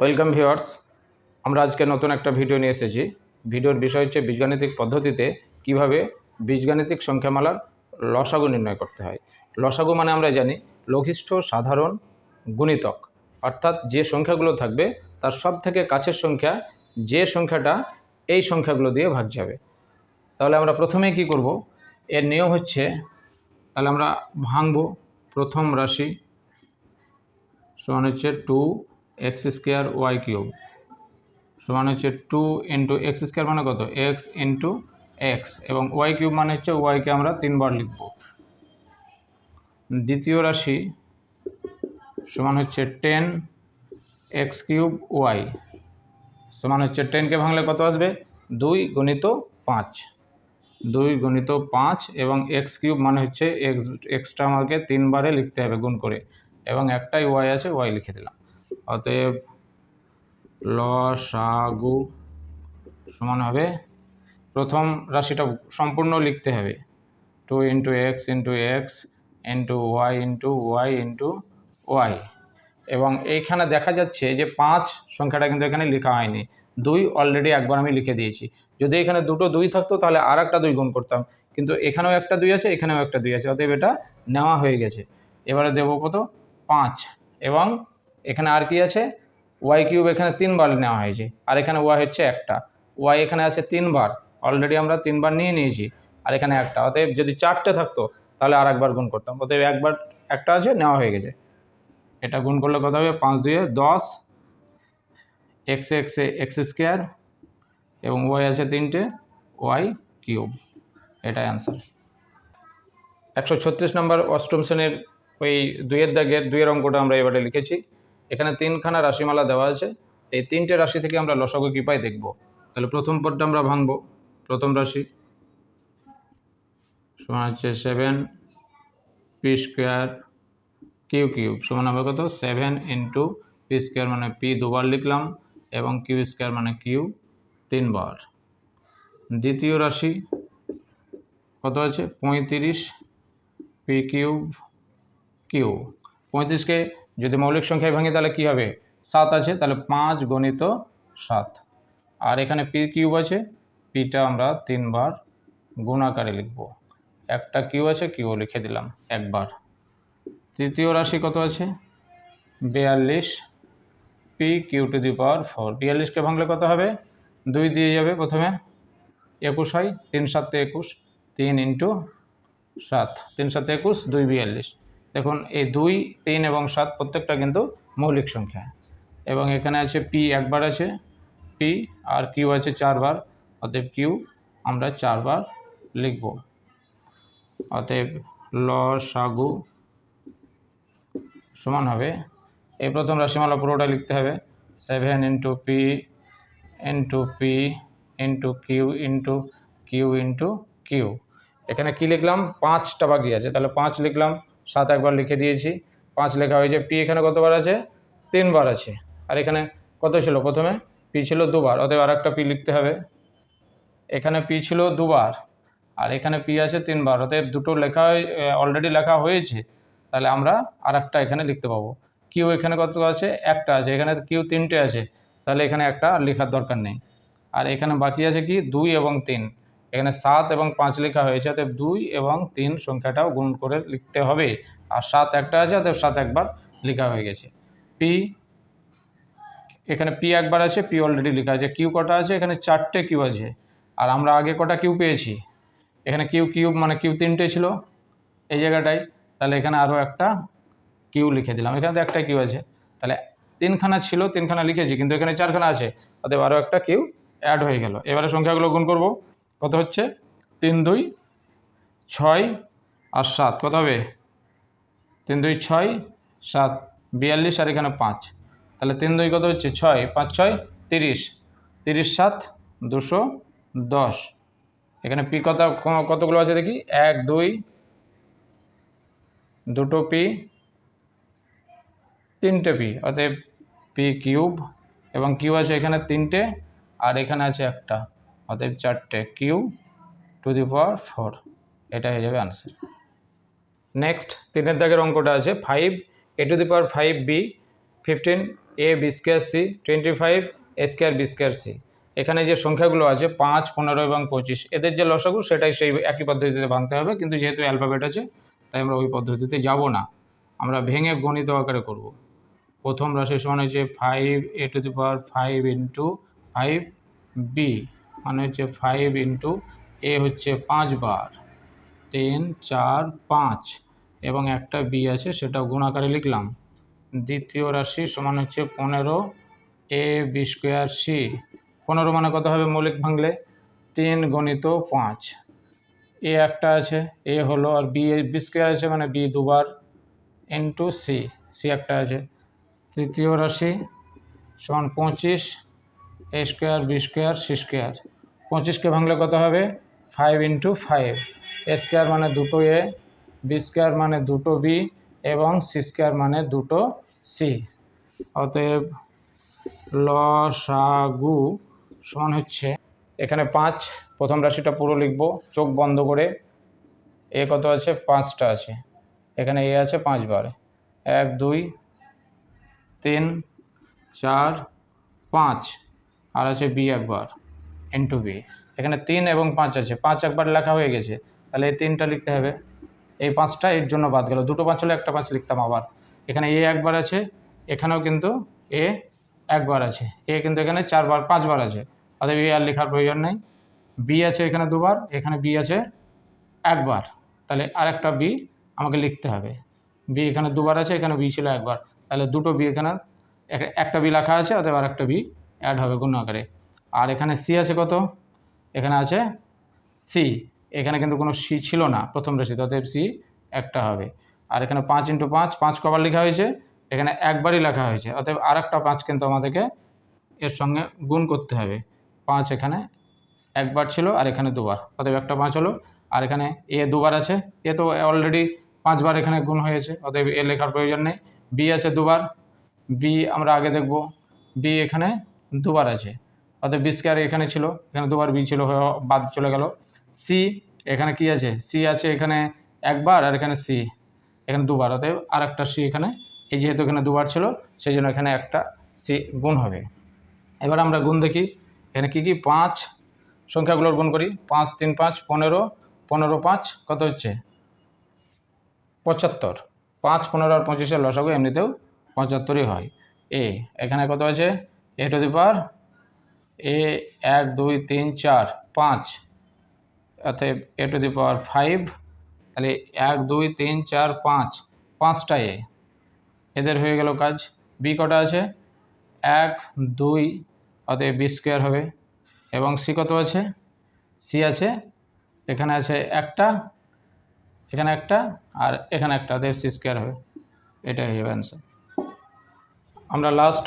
Welcome viewers, আমরা আজকে নতুন একটা ভিডিও নিয়ে এসেছি। ভিডিওর বিষয় হচ্ছে বীজগাণিতিক পদ্ধতিতে কীভাবে বীজগাণিতিক সংখ্যামালার লসাগু নির্ণয় করতে হয়। লসাগু মানে আমরা জানি লঘিষ্ঠ সাধারণ গুণিতক। অর্থাৎ যে সংখ্যাগুলো থাকবে, তার সব থেকে কাছের সংখ্যা যে সংখ্যাটা, এই সংখ্যাগুলো দিয়ে ভাগ যাবে। তাহলে আমরা প্রথমে কি করব? এর নিয়ম হচ্ছে, তাহলে আমরা ভাঙব প্রথম রাশি সমান হচ্ছে two x square y cube. সমান হচ্ছে টু ইন্টু এক্স স্কোয়ার মানে কত? X into x. এবং ওয়াই কিউব মানে হচ্ছে ওয়াইকে আমরা তিনবার লিখব। দ্বিতীয় রাশি সমান হচ্ছে টেন এক্স কিউব ওয়াই। সমান হচ্ছে টেনকে ভাঙলে কত আসবে? দুই গণিত পাঁচ। দুই গণিত পাঁচ এবং এক্স কিউব মানে হচ্ছে এক্স এক্সট্রা আমাকে তিনবারে লিখতে হবে গুণ করে। এবং একটাই ওয়াই আছে, ওয়াই লিখে দিলাম। অতএব লসাগু সমান হবে। প্রথম রাশিটা সম্পূর্ণ লিখতে হবে। Two into x into x into y into y into y. এবং এইখানে দেখা যাচ্ছে যে পাঁচ সংখ্যাটা কিন্তু এখানে লেখা হয়নি। দুই অলরেডি একবার আমি লিখে দিয়েছি। যদি এখানে দুটো দুই থাকতো তাহলে আর একটা দুই গুণ করতাম। কিন্তু এখানেও একটা দুই আছে, এখানেও একটা দুই আছে। অতএব এটা নেওয়া হয়ে গেছে। এবারে দেবো কত? পাঁচ। এবং এখানে আর কি আছে? ওয়াই কিউব এখানে তিনবার নেওয়া হয়েছে। আর এখানে ওয়াই হচ্ছে একটা। ওয়াই এখানে আছে তিনবার। অলরেডি আমরা তিনবার নিয়ে নিয়েছি। আর এখানে একটা। অতএব যদি চারটে থাকতো, তাহলে আর একবার গুণ করতাম। অতএব একবার একটা আছে, নেওয়া হয়ে গেছে। এটা গুণ করলে কত হবে? পাঁচ দুয়ে দশ। এক্স এক্স এক্স স্কোয়ার এবং ওয়াই আছে তিনটে। ওয়াই কিউব এটাই অ্যান্সার একশো ছত্রিশ নম্বর অষ্টম শ্রেণির ওই দুইয়ের দাগের দুইয়ের অঙ্কটা আমরা এবারে লিখেছি। এখানে তিনখানা রাশিমালা দেওয়া আছে। এই তিনটে রাশি থেকে আমরা লসাগু কী পাই দেখব। তাহলে প্রথম পদটা আমরা ভাঙব। প্রথম রাশি সমান হচ্ছে seven p square q cube সমান হবে কত? সেভেন ইন্টু পি স্কোয়ার মানে পি দুবার লিখলাম এবং কিউ স্কোয়ার মানে কিউ তিনবার। দ্বিতীয় রাশি কত আছে? পঁয়ত্রিশ পি কিউব কিউ পঁয়ত্রিশকে যদি মৌলিক সংখ্যায় ভাঙি, তাহলে কী হবে? সাত আছে, তাহলে পাঁচ গণিত সাত। আর এখানে পি কিউব আছে, পিটা আমরা তিনবার গুণ আকারে লিখব। একটা কিউ আছে কিউ লিখে দিলাম একবার। তৃতীয় রাশি কত আছে? বিয়াল্লিশ। P q to the power four. বিয়াল্লিশকে ভাঙলে কত হবে? দুই দিয়ে যাবে প্রথমে। একুশ হয়, তিন সাতে একুশ, তিন ইন্টু সাত। তিন সাতে একুশ, দুই বিয়াল্লিশ। দেখুন, এই দুই, তিন এবং সাত প্রত্যেকটা কিন্তু মৌলিক সংখ্যা। এবং এখানে আছে পি একবার আছে পি আর কিউ আছে চারবার, অতএব কিউ আমরা চারবার লিখব। অতএব ল, সাগু সমান হবে। এই প্রথম রাশিমালা পুরোটা লিখতে হবে। Seven into p into p into q into q into q এখানে কি লিখলাম? পাঁচটা বাকি আছে। তাহলে পাঁচ লিখলাম। সাত একবার লিখে দিয়েছি, পাঁচ লেখা হয়েছে, পি এখানে কতবার আছে? তিনবার আছে। আর এখানে কত ছিল প্রথমে? পি ছিল দুবার, অতএব আর একটা পি লিখতে হবে। এখানে পি ছিল দুবার, আর এখানে পি আছে তিনবার, অতএব দুটো লেখা অলরেডি লেখা হয়েছে, তাহলে আমরা আর একটা এখানে লিখতে পাবো। কিউ এখানে কত আছে? একটা আছে, এখানে কিউ তিনটে আছে, তাহলে এখানে একটা লেখার দরকার নেই। আর এখানে বাকি আছে কি? দুই এবং তিন। এখানে সাত এবং পাঁচ লেখা হয়েছে, অতএব দুই এবং তিন সংখ্যাটাও গুণ করে লিখতে হবে। আর সাত একটা আছে, অতএব সাত একবার লেখা হয়ে গেছে। পি, এখানে পি একবার আছে, পি অলরেডি লেখা আছে। কিউ কটা আছে? এখানে চারটে কিউ আছে। আর আমরা আগে কটা কিউ পেয়েছি? এখানে কিউ কিউব মানে কিউ তিনটে ছিল এই জায়গাটায়। তাহলে এখানে আরও একটা কিউ লিখে দিলাম। এখানে তো একটা কিউ আছে। তাহলে তিনখানা ছিল, তিনখানা লিখেছি, কিন্তু এখানে চারখানা আছে। অতএব আরও একটা কিউ অ্যাড হয়ে গেল। এবারে সংখ্যাগুলো গুণ করব। কত হচ্ছে? তিন, দুই, ছয় আর সাত। কত হবে? তিন, দুই, ছয়, সাত। বিয়াল্লিশ আর এখানে পাঁচ। তাহলে তিন, দুই কত হচ্ছে? ছয়। পাঁচ, ছয়, তিরিশ। তিরিশ, সাত, দুশো দশ। এখানে পি কত কতগুলো আছে দেখি? এক, দুই, দুটো পি, তিনটে পি। অতএব পি কিউব এবং কিউ আছে এখানে তিনটে আর এখানে আছে একটা। অতএব চারটে q to the power four. এটা হয়ে যাবে আনসার নেক্সট তিনের দাগের অঙ্কটা আছে five a to the power five b fifteen a b square c twenty five a square b square c এখানে যে সংখ্যাগুলো আছে পাঁচ, পনেরো এবং পঁচিশ, এদের যে লসাগু সেটাই সেই একই পদ্ধতিতে ভাঙতে হবে, কিন্তু যেহেতু অ্যালফাবেট আছে, তাই আমরা ওই পদ্ধতিতে যাব না। আমরা ভেঙে গণিত আকারে করব। প্রথম রাশি সমান হচ্ছে five a to the power five into five b মানে হচ্ছে ফাইভ ইন্টু এ হচ্ছে পাঁচবার তিন, চার, পাঁচ এবং একটা বি আছে সেটা গুণ আকারে লিখলাম। দ্বিতীয় রাশি সমান হচ্ছে পনেরো এ বি স্কোয়ার সি পনেরো মানে কত হবে মৌলিক ভাঙলে? তিন গণিত পাঁচ। এ একটা আছে এ হলো আর বি বি স্কোয়ার আছে মানে বি দুবার ইন্টু সি সি একটা আছে। তৃতীয় রাশি সমান পঁচিশ a square b square c square পঁচিশকে ভাঙলে কত হবে? Five into five a square মানে দুটো এ বি স্কোয়ার মানে দুটো বি এবং সি স্কোয়ার মানে দুটো সি অতএব লসাগু সমান হচ্ছে এখানে পাঁচ। প্রথম রাশিটা পুরো লিখব, চোখ বন্ধ করে। এ কত আছে? পাঁচটা আছে। এখানে এ আছে পাঁচবার এক, দুই, তিন, চার, পাঁচ। আর আছে বি একবার ইন্টু বি এখানে তিন এবং পাঁচ আছে, পাঁচ একবার লেখা হয়ে গেছে, তাহলে এই তিনটা লিখতে হবে। এই পাঁচটা এর জন্য বাদ গেল, দুটো পাঁচ হলে একটা পাঁচ লিখতাম আবার। এখানে এ একবার আছে, এখানেও কিন্তু এ একবার আছে, এ কিন্তু এখানে চারবার, পাঁচবার আছে, অতএব এ আর লেখার প্রয়োজন নেই। বি আছে এখানে দুবার, এখানে বি আছে একবার, তাহলে আরেকটা বি আমাকে লিখতে হবে। বি এখানে দুবার আছে, এখানে বি ছিল একবার, তাহলে দুটো বি এখানে এক- একটা বি লেখা আছে, অতএব আরেকটা বি অ্যাড হবে গুণ আকারে। আর এখানে সি আছে কত? এখানে আছে সি এখানে কিন্তু কোনো সি ছিল না, প্রথম রাশিতে অতএব সি একটা হবে। আর এখানে পাঁচ ইন্টু পাঁচ পাঁচ কবার লেখা হয়েছে, এখানে একবারই লেখা হয়েছে, অতএব আর একটা পাঁচ কিন্তু আমাদেরকে এর সঙ্গে গুণ করতে হবে। পাঁচ এখানে একবার ছিল আর এখানে দুবার, অতএব একটা পাঁচ হলো। আর এখানে এ দুবার আছে এ তো অলরেডি পাঁচবার এখানে গুণ হয়েছে, অতএব এ লেখার প্রয়োজন নেই। বি আছে দুবার বি আমরা আগে দেখব বি এখানে দুবার আছে। অতএব বি স্কোয়ার এখানে ছিল, এখানে দুবার বি ছিল বাদ চলে গেল। সি এখানে কি আছে? সি আছে এখানে একবার আর এখানে সি এখানে দুবার। অতএব আর একটা সি এখানে, এই যেহেতু এখানে দুবার ছিল সেই জন্য এখানে একটা সি গুণ হবে। এবার আমরা গুণ দেখি, এখানে কি কি? পাঁচ, সংখ্যাগুলোর গুণ করি। পাঁচ, তিন, পাঁচ, পনেরো পনেরো, পাঁচ, কত হচ্ছে? পঁচাত্তর। পাঁচ, পনেরো আর পঁচিশের লসাগু এমনিতেও পঁচাত্তরই হয়। এ এখানে কত আছে? এ টু দি পাওয়ার এ এক, দুই, তিন, চার, পাঁচ। অতএব এ টু দি পাওয়ার ফাইভ তাহলে এক, দুই, তিন, চার, পাঁচ। পাঁচটা এ। এদের হয়ে গেল কাজ। বি কটা আছে? এক, দুই, অতএব বি স্কোয়ার হবে। এবং সি কত আছে? সি আছে। এখানে আছে একটা, এখানে একটা, আর এখানে একটা। অতএব সি স্কোয়ার হবে। এটাই যাবে অ্যান্সার আমরা লাস্ট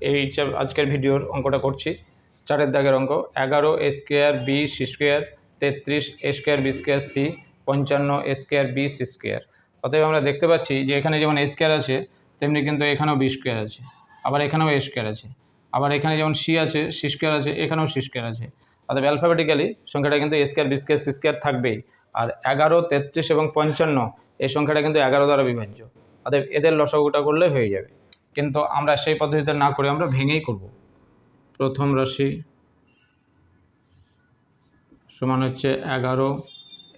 এই আজকের ভিডিওর অঙ্কটা করছি। চারের দাগের অঙ্ক, এগারো স্কোয়ার বি সি স্কোয়ার তেত্রিশ স্কোয়ার বি স্কোয়ার সি পঞ্চান্ন স্কোয়ার বি সি স্কোয়ার অতএব আমরা দেখতে পাচ্ছি যে এখানে যেমন স্কোয়ার আছে, তেমনি কিন্তু এখানেও বি স্কোয়ার আছে, আবার এখানেও স্কোয়ার আছে, আবার এখানে যেমন সি আছে সি স্কোয়ার আছে, এখানেও সি স্কোয়ার আছে। অতএব অ্যালফাবেটিক্যালি সংখ্যাটা কিন্তু square b square c square থাকবেই, আর এগারো, তেত্রিশ এবং পঞ্চান্ন, এই সংখ্যাটা কিন্তু এগারো দ্বারা বিভাজ্য। অতএব এদের লসাগুটা করলে হয়ে যাবে। কিন্তু আমরা সেই পদ্ধতিতে না করে আমরা ভেঙেই করব। প্রথম রাশি সমান হচ্ছে এগারো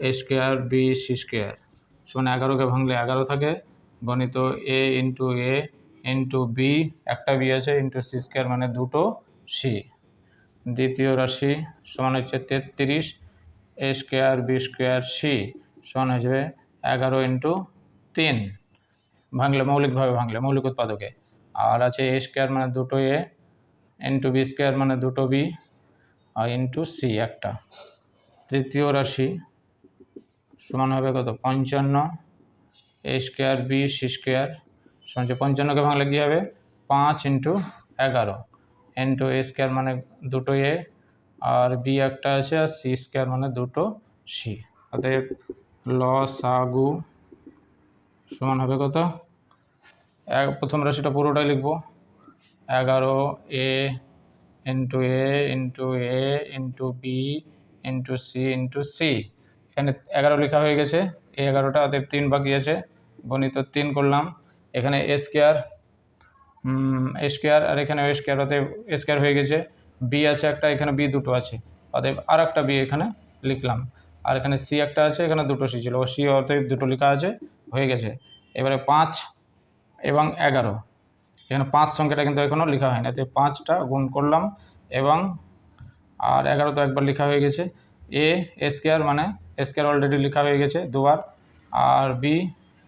a square b c square সমান এগারোকে ভাঙলে এগারো থাকে, গণিত a into a into b একটা বি আছে ইন্টু সি স্কোয়ার মানে দুটো সি দ্বিতীয় রাশি সমান হচ্ছে তেত্রিশ a square b square c সমান যাবে এগারো ইন্টু তিন। ভাঙলে মৌলিকভাবে ভাঙলে, মৌলিক উৎপাদকে। আর আছে এ স্কোয়ার মানে দুটো এ ইন্টু বি স্কোয়ার মানে দুটো বি আর ইন্টু সি একটা। তৃতীয় রাশি সমান হবে কত? পঞ্চান্ন। A square b c square সমান হচ্ছে পঞ্চান্নকে ভাঙলে কী হবে? পাঁচ ইন্টু এগারো। ইন্টু এ স্কোয়ার মানে দুটো এ আর বি একটা আছে, আর সি স্কোয়ার মানে দুটো সি অতএব ল সাগু সমান হবে কত? এক, প্রথম রাশিটা পুরোটাই লিখব। এগারো, a into a into a into b into c into c. এখানে এগারো লেখা হয়ে গেছে। এই এগারোটা অতএব তিন বাকি আছে গণিত তিন করলাম। এখানে স্কোয়ার স্কোয়ার আর এখানে স্কোয়ার অতএব স্কোয়ার হয়ে গেছে। বি আছে একটা, এখানে বি দুটো আছে। অতএব আর একটা বি এখানে লিখলাম। আর এখানে সি একটা আছে, এখানে দুটো সি ছিল। সি অতএব দুটো লেখা আছে, হয়ে গেছে। এবারে পাঁচ এবং এগারো। এখানে পাঁচ সংখ্যাটা কিন্তু এখনও লেখা হয় না অতএব পাঁচটা গুণ করলাম এবং আর এগারো তো একবার লেখা হয়ে গেছে। এ স্কোয়ার মানে স্কোয়ার অলরেডি লেখা হয়ে গেছে দুবার। আর বি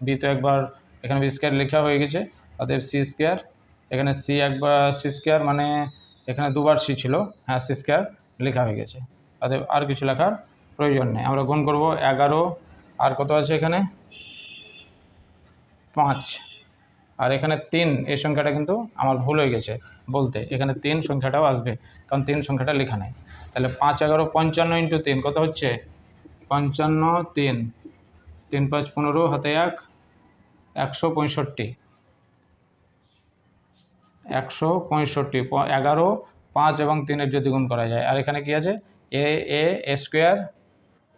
বি তো একবার এখানে বি স্কোয়ার লেখা হয়ে গেছে। অতএব সি স্কোয়ার, এখানে সি একবার, সি স্কোয়ার মানে এখানে দুবার সি ছিল। হ্যাঁ সি স্কোয়ার লেখা হয়ে গেছে। অতএব আর কিছু লেখার প্রয়োজন নেই। আমরা গুণ করব এগারো। আর কত আছে এখানে? পাঁচ। আর এখানে তিন, এই সংখ্যাটা কিন্তু আমার ভুল হয়ে গেছে বলতে। এখানে তিন সংখ্যাটাও আসবে, কারণ তিন সংখ্যাটা লেখা নেই। তাহলে পাঁচ এগারো, পঞ্চান্ন ইন্টু তিন কত হচ্ছে? পঞ্চান্ন, তিন। তিন, পাঁচ, পনেরো, হাতে এক, একশো পঁয়ষট্টি। একশো পঁয়ষট্টি এগারো, পাঁচ এবং তিনের যদি গুণ করা যায়। আর এখানে কি আছে? এ এ এ স্কোয়ার।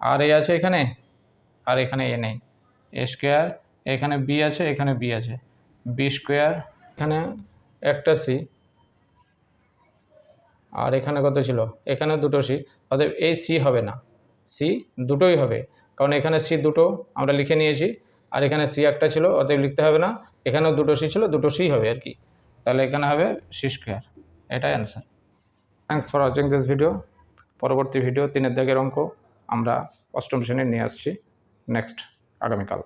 আর এ আছে এখানে? আর এখানে এ নেই। এ স্কোয়ার, এখানে বি আছে, এখানে বি আছে। বি স্কোয়ার এখানে একটা সি আর এখানে কত ছিল? এখানে দুটো সি অতএব এই সি হবে না। সি দুটোই হবে, কারণ এখানে সি দুটো আমরা লিখে নিয়েছি, আর এখানে সি একটা ছিল, অতএব লিখতে হবে না। এখানেও দুটো সি ছিল, দুটো সি হবে আর কি। তাহলে এখানে হবে সি স্কোয়ার এটাই answer thanks for watching this video পরবর্তী ভিডিও তিনের দাগের অঙ্ক আমরা অষ্টম শ্রেণির নিয়ে আসছি। নেক্সট আগামীকাল।